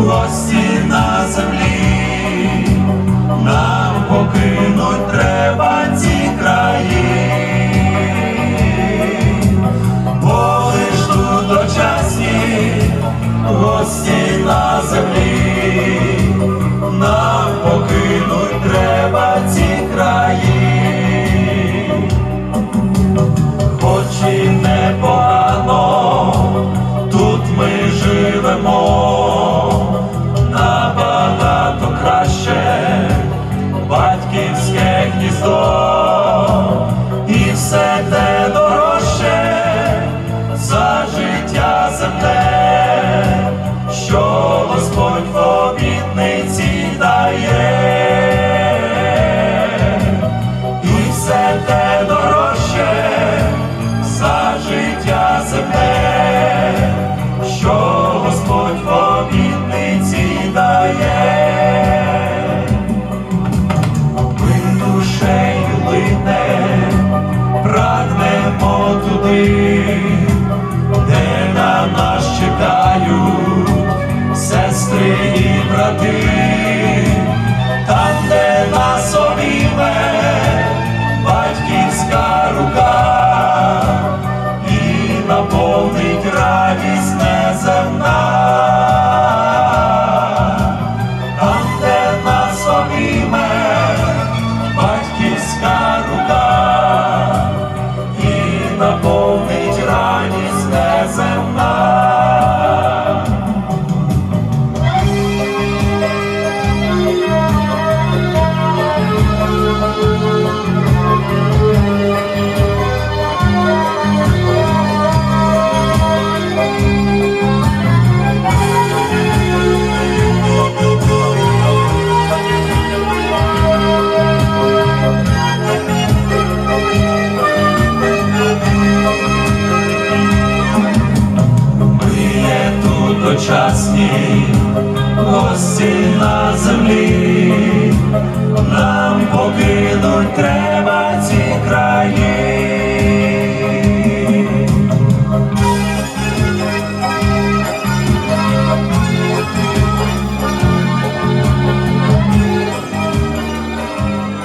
гості вони, де на нас чекають сестри і брати, там, де нас обійме батьківська рука і наповнить радість неземна. my, oh my. сучасні гості на землі.